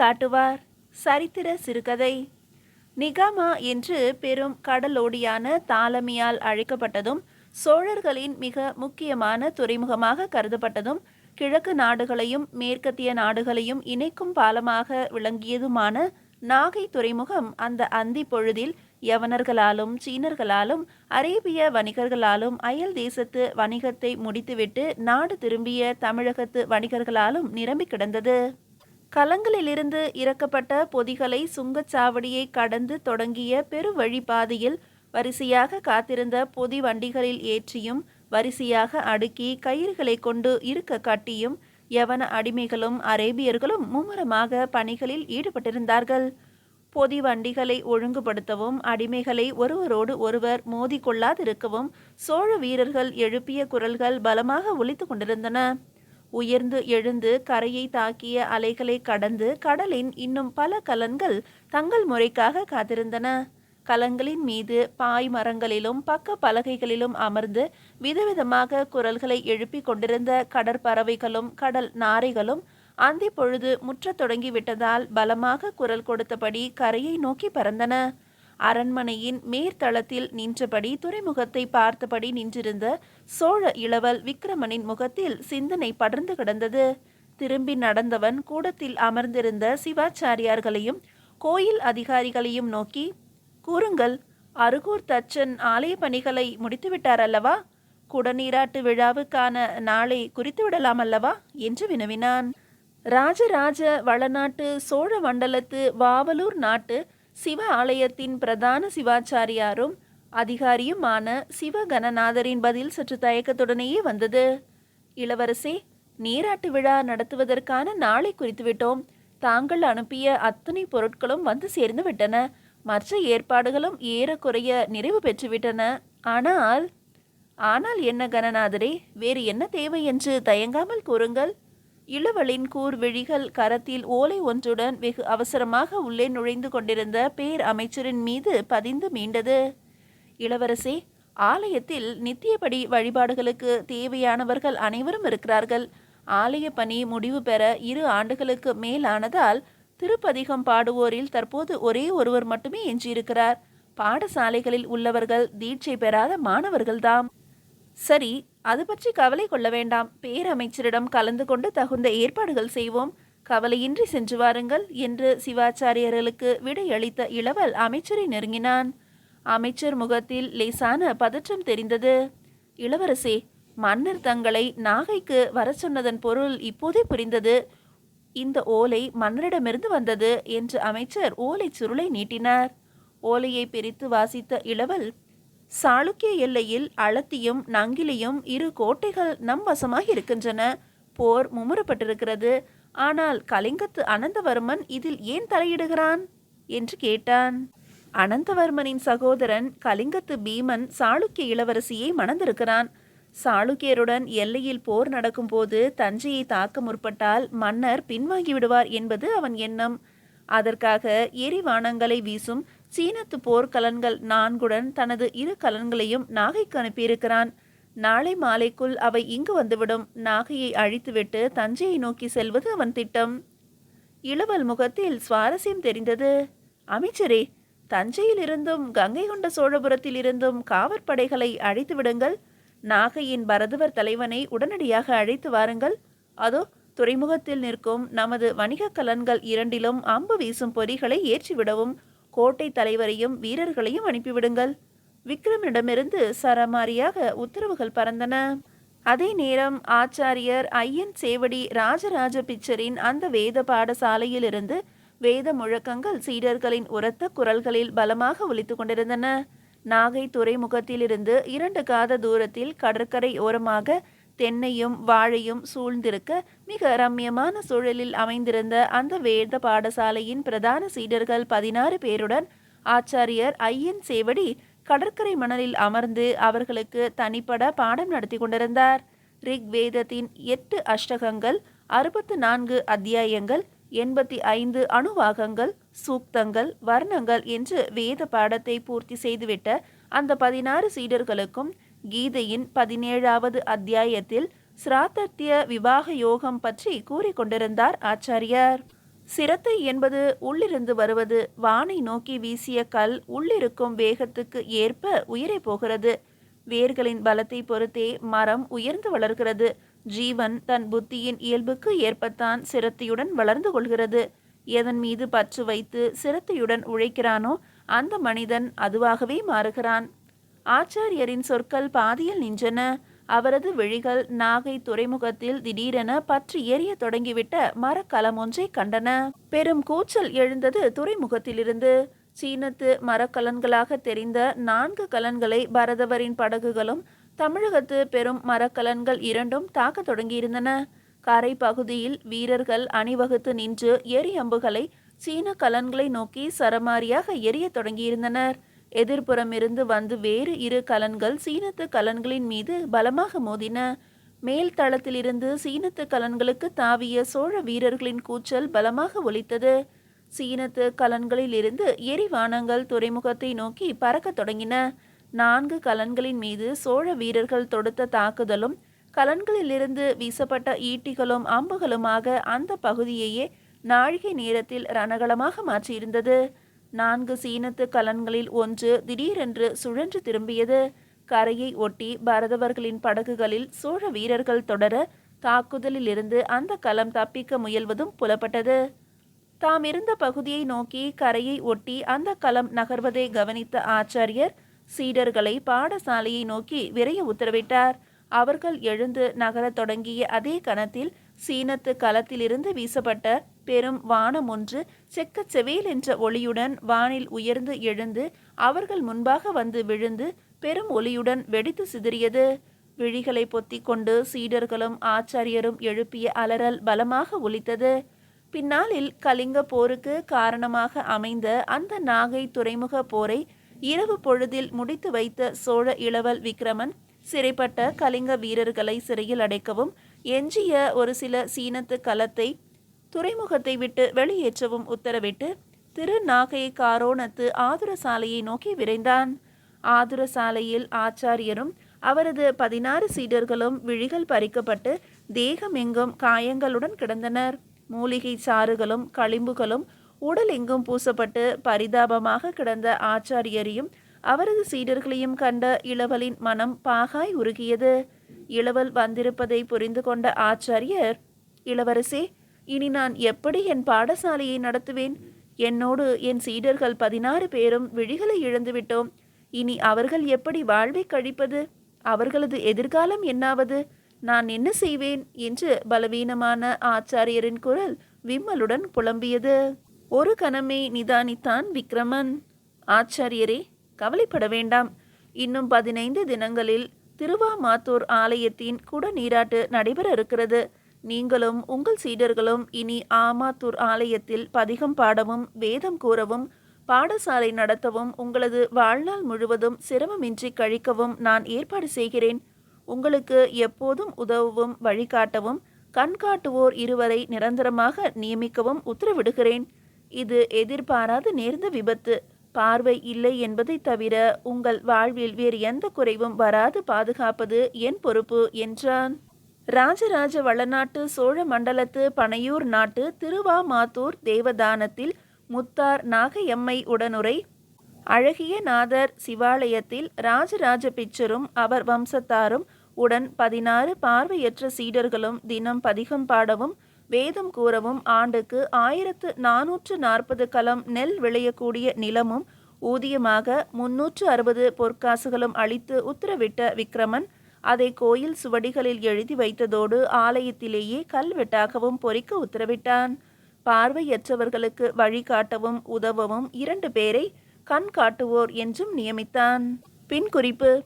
காட்டுவார். சரித்திர சிறுகதை. நிகாமா என்று பெரும் கடலோடியான தாலமியால் அழைக்கப்பட்டதும் சோழர்களின் மிக முக்கியமான துறைமுகமாக கருதப்பட்டதும் கிழக்கு நாடுகளையும் மேற்கத்திய நாடுகளையும் இணைக்கும் பாலமாக விளங்கியதுமான நாகை துறைமுகம் அந்த அந்தி பொழுதில் யவனர்களாலும் சீனர்களாலும் அரேபிய வணிகர்களாலும் அயல் தேசத்து வணிகத்தை முடித்துவிட்டு நாடு திரும்பிய தமிழகத்து வணிகர்களாலும் நிரம்பி கிடந்தது. கலங்களிலிருந்து இறக்கப்பட்ட பொதிகளை சுங்கச்சாவடியை கடந்து தொடங்கிய பெருவழிப்பாதையில் வரிசையாக காத்திருந்த பொதி வண்டிகளில் ஏற்றியும் வரிசையாக அடுக்கி கயிறுகளை கொண்டு இருக்க கட்டியும் யவன அடிமைகளும் அரேபியர்களும் மும்முரமாக பணிகளில் ஈடுபட்டிருந்தார்கள். பொதி வண்டிகளை ஒழுங்குபடுத்தவும் அடிமைகளை ஒருவரோடு ஒருவர் மோதிக்கொள்ளாதிருக்கவும் சோழ வீரர்கள் எழுப்பிய குரல்கள் பலமாக ஒலித்து கொண்டிருந்தன. உயர்ந்து எழுந்து கரையை தாக்கிய அலைகளை கடந்து கடலின் இன்னும் பல கலன்கள் தங்கள் முறைக்காக காத்திருந்தன. கலங்களின் மீது பாய் மரங்களிலும் பக்க பலகைகளிலும் அமர்ந்து விதவிதமாக குரல்களை எழுப்பிக் கொண்டிருந்த கடற்பறவைகளும் கடல் நாரைகளும் அந்தி பொழுது முற்றத் தொடங்கிவிட்டதால் பலமாக குரல் கொடுத்தபடி கரையை நோக்கி பறந்தன. அரண்மனையின் மேற்தளத்தில் நின்றபடி துறைமுகத்தை பார்த்தபடி நின்றிருந்த சோழ இளவல் விக்ரமனின் முகத்தில் சிந்தனை படர்ந்து கிடந்தது. திரும்பி நடந்தவன் கூடத்தில் அமர்ந்திருந்த சிவாச்சாரியார்களையும் கோயில் அதிகாரிகளையும் நோக்கி கூறுங்கள் அருகூர் தச்சன் ஆலய பணிகளை முடித்துவிட்டார் அல்லவா? குடநீராட்டு விழாவுக்கான நாளை குறித்து விடலாம் அல்லவா? என்று வினவினான். ராஜராஜ வளநாட்டு சோழ மண்டலத்து வாவலூர் நாட்டு சிவ ஆலயத்தின் பிரதான சிவாச்சாரியாரும் அதிகாரியுமான சிவகணநாதரின் பதில் சற்று தயக்கத்துடனேயே வந்தது. இளவரசே நீராட்டு விழா நடத்துவதற்கான நாளை குறித்துவிட்டோம். தாங்கள் அனுப்பிய அத்தனை பொருட்களும் வந்து சேர்ந்து விட்டன. மற்ற ஏற்பாடுகளும் ஏறக்குறைய நிறைவு பெற்றுவிட்டன. ஆனால் ஆனால் என்ன கணநாதரே வேறு என்ன தேவை என்று தயங்காமல் கூறுங்கள். இளவலின் கூர்விழிகள் கரத்தில் ஓலை ஒன்றுடன் வெகு அவசரமாக உள்ளே நுழைந்து கொண்டிருந்த பேர் அமைச்சரின் மீது பதிந்து மீண்டது. இளவரசே ஆலயத்தில் நித்தியபடி வழிபாடுகளுக்கு தேவையானவர்கள் அனைவரும் இருக்கிறார்கள். ஆலய பணி முடிவு பெற இரு ஆண்டுகளுக்கு மேலானதால் திருப்பதிகம் பாடுவோரில் தற்போது ஒரே ஒருவர் மட்டுமே எஞ்சியிருக்கிறார். பாடசாலைகளில் உள்ளவர்கள் தீட்சை பெறாத மாணவர்கள்தாம். சரி அது பற்றி கவலை கொள்ள வேண்டாம். பேரமைச்சரிடம் கலந்து கொண்டு தகுந்த ஏற்பாடுகள் செய்வோம். கவலையின்றி சென்று வாருங்கள் என்று சிவாச்சாரியர்களுக்கு விடையளித்த இளவல் அமைச்சரை நெருங்கினான். அமைச்சர் முகத்தில் லேசான பதற்றம் தெரிந்தது. இளவரசே மன்னர் தங்களை நாகைக்கு வர சொன்னதன் பொருள் இப்போதே புரிந்தது. இந்த ஓலை மன்னரிடமிருந்து வந்தது என்று அமைச்சர் ஓலை சுருளை நீட்டினார். ஓலையை பிரித்து வாசித்த இளவல் சாளுக்கிய எல்லையில் அளத்தியும் நங்கிலியும் இரு கோட்டைகள் நம் வசமாக இருக்கின்றன. போர் மும்முரப்பட்டிருக்கிறது. ஆனால் கலிங்கத்து அனந்தவர்மன் இதில் ஏன் தலையிடுகிறான்? என்று கேட்டான். அனந்தவர்மனின் சகோதரன் கலிங்கத்து பீமன் சாளுக்கிய இளவரசியை மணந்திருக்கிறான். சாளுக்கியருடன் எல்லையில் போர் நடக்கும்போது தஞ்சையை தாக்க முற்பட்டால் மன்னர் பின்வாங்கி விடுவார் என்பது அவன் எண்ணம். அதற்காக எரிவானங்களை வீசும் சீனத்து போர்க்கலன்கள் நான்குடன் தனது இரு கலன்களையும் நாகைக்கு அனுப்பியிருக்கிறான். நாளை மாலைக்குள் அவை இங்கு வந்துவிடும். நாகையை அழித்துவிட்டு தஞ்சையை நோக்கி செல்வது அவன் திட்டம். இளவல் முகத்தில் சுவாரஸ்யம் தெரிந்தது. அமைச்சரே தஞ்சையிலிருந்தும் கங்கை கொண்ட சோழபுரத்தில் இருந்தும் காவற்படைகளை அழைத்து விடுங்கள். நாகையின் பரதவர் தலைவனை உடனடியாக அழைத்து வாருங்கள். அதோ துறைமுகத்தில் நிற்கும் நமது வணிகக் கலன்கள் இரண்டிலும் அம்பு வீசும் பொறிகளை ஏற்றிவிடவும் கோட்டை தலைவரையும் வீரர்களையும் அனுப்பிவிடுங்கள். விக்ரமிடமிருந்து சரமாரியாக உத்தரவுகள் பறந்தன. அதே நேரம் ஆச்சாரியர் ஐயன் சேவடி ராஜராஜ பிச்சரின் அந்த வேத பாடசாலையிலிருந்து வேத முழக்கங்கள் சீடர்களின் உரத்த குரல்களில் பலமாக ஒலித்து கொண்டிருந்தன. நாகை துறைமுகத்திலிருந்து இரண்டு காத தூரத்தில் கடற்கரை ஓரமாக தென்னையும் வாழையும் சூழ்ந்திருக்க மிக ரம்யமான சூழலில் அமைந்திருந்த அந்த வேத பாடசாலையின் பிரதான சீடர்கள் பதினாறு பேருடன் ஆச்சாரியர் ஐயன் சேவடி கடற்கரை மணலில் அமர்ந்து அவர்களுக்கு தனிப்பட பாடம் நடத்தி கொண்டிருந்தார். ரிக் வேதத்தின் எட்டு அஷ்டகங்கள் அறுபத்து நான்கு அத்தியாயங்கள் எண்பத்தி ஐந்து அணுவாகங்கள் சூக்தங்கள் வர்ணங்கள் என்று வேத பாடத்தை பூர்த்தி செய்துவிட்ட அந்த பதினாறு சீடர்களுக்கும் கீதையின் பதினேழாவது அத்தியாயத்தில் சிராத்தத்திய விவாக யோகம் பற்றி கூறிக்கொண்டிருந்தார் ஆச்சாரியார். சிரத்தை என்பது உள்ளிருந்து வருவது வானை நோக்கி வீசிய கல் உள்ளிருக்கும் வேகத்துக்கு ஏற்ப உயிரே போகிறது. வேர்களின் பலத்தை பொறுத்தே மரம் உயர்ந்து வளர்கிறது. ஜீவன் தன் புத்தியின் இயல்புக்கு ஏற்பத்தான் சிரத்தையுடன் வளர்ந்து கொள்கிறது. எதன் மீது பற்று வைத்து சிரத்தையுடன் உழைக்கிறானோ அந்த மனிதன் அதுவாகவே மாறுகிறான். ஆச்சாரியரின் சொற்கள் பாதியில் நின்றன. அவரது விழிகள் நாகை துறைமுகத்தில் திடீரென பற்றி எரிய தொடங்கிவிட்ட மரக்கலம் ஒன்றை கண்டன. பெரும் கூச்சல் எழுந்தது துறைமுகத்திலிருந்து. சீனத்து மரக்கலன்களாக தெரிந்த நான்கு கலன்களை பரதவரின் படகுகளும் தமிழகத்து பெரும் மரக்கலன்கள் இரண்டும் தாக்க தொடங்கியிருந்தன. கரை பகுதியில் வீரர்கள் அணிவகுத்து நின்று எரி அம்புகளை சீன கலன்களை நோக்கி சரமாரியாக எரிய தொடங்கியிருந்தனர். எதிர்ப்புறமிருந்து வந்து வேறு இரு கலன்கள் சீனத்து கலன்களின் மீது பலமாக மோதின. மேல் தளத்திலிருந்து சீனத்து கலன்களுக்கு தாவிய சோழ வீரர்களின் கூச்சல் பலமாக ஒலித்தது. சீனத்து கலன்களில் இருந்து எரிவானங்கள் துறைமுகத்தை நோக்கி பறக்கத் தொடங்கின. நான்கு கலன்களின் மீது சோழ வீரர்கள் தொடுத்த தாக்குதலும் கலன்களிலிருந்து வீசப்பட்ட ஈட்டிகளும் அம்புகளுமாக அந்த பகுதியையே நாழிகை நேரத்தில் ரணகளமாக மாற்றியிருந்தது. நான்கு சீனத்து கலன்களில் ஒன்று திடீரென்று சுழன்று திரும்பியது. கரையை ஒட்டி பரதவர்களின் படகுகளில் சோழ வீரர்கள் தொடர தாக்குதலில் இருந்து அந்த கலம் தப்பிக்க முயல்வதும் புலப்பட்டது. தாம் இருந்த பகுதியை நோக்கி கரையை ஒட்டி அந்த களம் நகர்வதை கவனித்த ஆச்சாரியர் சீடர்களை பாடசாலையை நோக்கி விரைய உத்தரவிட்டார். அவர்கள் எழுந்து நகரத் தொடங்கிய அதே கணத்தில் சீனத்து களத்திலிருந்து வீசப்பட்ட பெரும் வானம் ஒன்று செக்கச் செவேல் என்ற ஒளியுடன் வானில் உயர்ந்து எழுந்து அவர்கள் முன்பாக வந்து விழுந்து பெரும் ஒளியுடன் வெடித்து சிதறியது. விழிகளை பொத்தி கொண்டு சீடர்களும் ஆச்சாரியரும் எழுப்பிய அலறல் பலமாக ஒலித்தது. பின்னாளில் கலிங்க போருக்கு காரணமாக அமைந்த அந்த நாகை துறைமுக போரை இரவு பொழுதில் முடித்து வைத்த சோழ இளவல் விக்ரமன் சிறைப்பட்ட கலிங்க வீரர்களை சிறையில் அடைக்கவும் எஞ்சிய ஒரு சில சீனத்து கலத்தை துறைமுகத்தை விட்டு வெளியேற்றவும் உத்தரவிட்டு திருநாகை காரோணத்து ஆதுர சாலையை நோக்கி விரைந்தான். ஆதுர சாலையில் ஆச்சாரியரும் அவரது பதினாறு சீடர்களும் விழிகள் பறிக்கப்பட்டு தேகமெங்கும் காயங்களுடன் கிடந்தனர். மூலிகை சாறுகளும் களிம்புகளும் உடலெங்கும் பூசப்பட்டு பரிதாபமாக கிடந்த ஆச்சாரியரையும் அவரது சீடர்களையும் கண்ட இளவலின் மனம் பாகாய் உருகியது. இளவல் வந்திருப்பதை புரிந்து கொண்ட ஆச்சாரியர் இளவரசே இனி நான் எப்படி என் பாடசாலையை நடத்துவேன்? என்னோடு என் சீடர்கள் பதினாறு பேரும் விழிகளை இழந்துவிட்டோம் இனி அவர்கள் எப்படி வாழ்வை கழிப்பது? அவர்களது எதிர்காலம் என்னாவது? நான் என்ன செய்வேன்? என்று பலவீனமான ஆச்சாரியரின் குரல் விம்மலுடன் புலம்பியது. ஒரு கணமே நிதானித்தான் விக்ரமன். ஆச்சாரியரே கவலைப்பட வேண்டாம். இன்னும் பதினைந்து தினங்களில் திருவாமாத்தூர் ஆலயத்தின் குட நீராட்டு நடைபெற இருக்கிறது. நீங்களும் உங்கள் சீடர்களும் இனி ஆமாத்தூர் ஆலயத்தில் பதிகம் பாடவும் வேதம் கூறவும் பாடசாலை நடத்தவும் உங்களது வாழ்நாள் முழுவதும் சிரமமின்றி கழிக்கவும் நான் ஏற்பாடு செய்கிறேன். உங்களுக்கு எப்போதும் உதவவும் வழிகாட்டவும் கண்காட்டுவோர் இருவரை நிரந்தரமாக நியமிக்கவும் உத்தரவிடுகிறேன். இது எதிர்பாராது நேர்ந்த விபத்து. பார்வை இல்லை என்பதை தவிர உங்கள் வாழ்வில் வேறு எந்த குறைவும் வராது பாதுகாப்பது என் பொறுப்பு என்றான். ராஜராஜ வளநாட்டு சோழ மண்டலத்து பனையூர் நாட்டு திருவாமாத்தூர் தேவதானத்தில் முத்தார் நாகையம்மை உடனுரை அழகிய நாதர் சிவாலயத்தில் ராஜராஜ பிச்சரும் அவர் வம்சத்தாரும் உடன் பதினாறு பார்வையற்ற சீடர்களும் தினம் பதிகம் பாடவும் வேதம் கூறவும் ஆண்டுக்கு ஆயிரத்து நானூற்று நாற்பது கலம் நெல் விளையக்கூடிய நிலமும் ஊதியமாக முன்னூற்று அறுபது பொற்காசுகளும் அளித்து உத்தரவிட்ட விக்ரமன் அதை கோயில் சுவடிகளில் எழுதி வைத்ததோடு ஆலயத்திலேயே கல்வெட்டாகவும் பொறிக்க உத்தரவிட்டான். பார்வையற்றவர்களுக்கு வழிகாட்டவும் உதவவும் இரண்டு பேரை கண் காட்டுவோர் என்றும் நியமித்தான். பின் குறிப்பு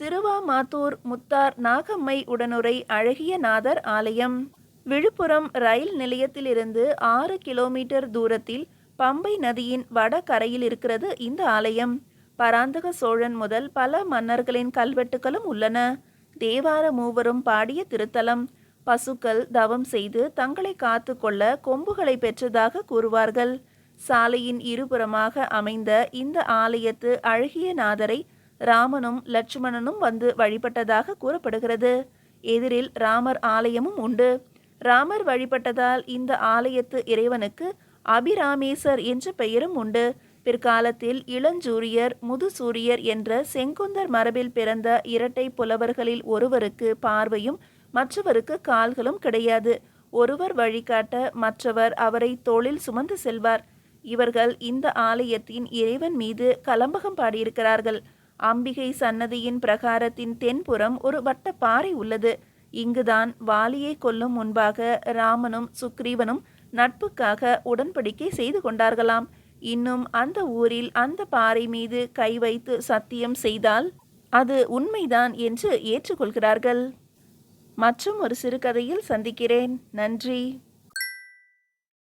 திருவாமாத்தூர் முத்தார் நாகம்மை உடனுரை அழகிய நாதர் ஆலயம். விழுப்புரம் ரயில் நிலையத்திலிருந்து ஆறு கிலோமீட்டர் தூரத்தில் பம்பை நதியின் வடகரையில் இருக்கிறது இந்த ஆலயம். பராந்தக சோழன் முதல் பல மன்னர்களின் கல்வெட்டுகளும் உள்ளன. தேவார மூவரும் பாடிய திருத்தலம். பசுக்கள் தவம் செய்து தங்களை காத்து கொள்ள கொம்புகளை பெற்றதாக கூறுவார்கள். சாலையின் இருபுறமாக அமைந்த இந்த ஆலயத்து அழகிய நாதரை ராமனும் லட்சுமணனும் வந்து வழிபட்டதாக கூறப்படுகிறது. எதிரில் ராமர் ஆலயமும் உண்டு. ராமர் வழிபட்டதால் இந்த ஆலயத்து இறைவனுக்கு அபிராமேசர் என்ற பெயரும் உண்டு. பிற்காலத்தில் இளஞ்சூரியர் முதுசூரியர் என்ற செங்குந்தர் மரபில் பிறந்த இரட்டை புலவர்களில் ஒருவருக்கு பார்வையும் மற்றவருக்கு கால்களும் கிடையாது. ஒருவர் வழிகாட்ட மற்றவர் அவரை தோளில் சுமந்து செல்வார். இவர்கள் இந்த ஆலயத்தின் இறைவன் மீது கலம்பகம் பாடியிருக்கிறார்கள். அம்பிகை சன்னதியின் பிரகாரத்தின் தென்புறம் ஒரு வட்ட பாறை உள்ளது. இங்குதான் வாலியை கொல்லும் முன்பாக ராமனும் சுக்ரீவனும் நட்புக்காக உடன்படிக்கை செய்து கொண்டார்களாம். இன்னும் அந்த ஊரில் அந்த பாறை மீது கை வைத்து சத்தியம் செய்தால் அது உண்மைதான் என்று ஏற்றுக்கொள்கிறார்கள். மற்றும் ஒரு சிறுகதையில் சந்திக்கிறேன். நன்றி.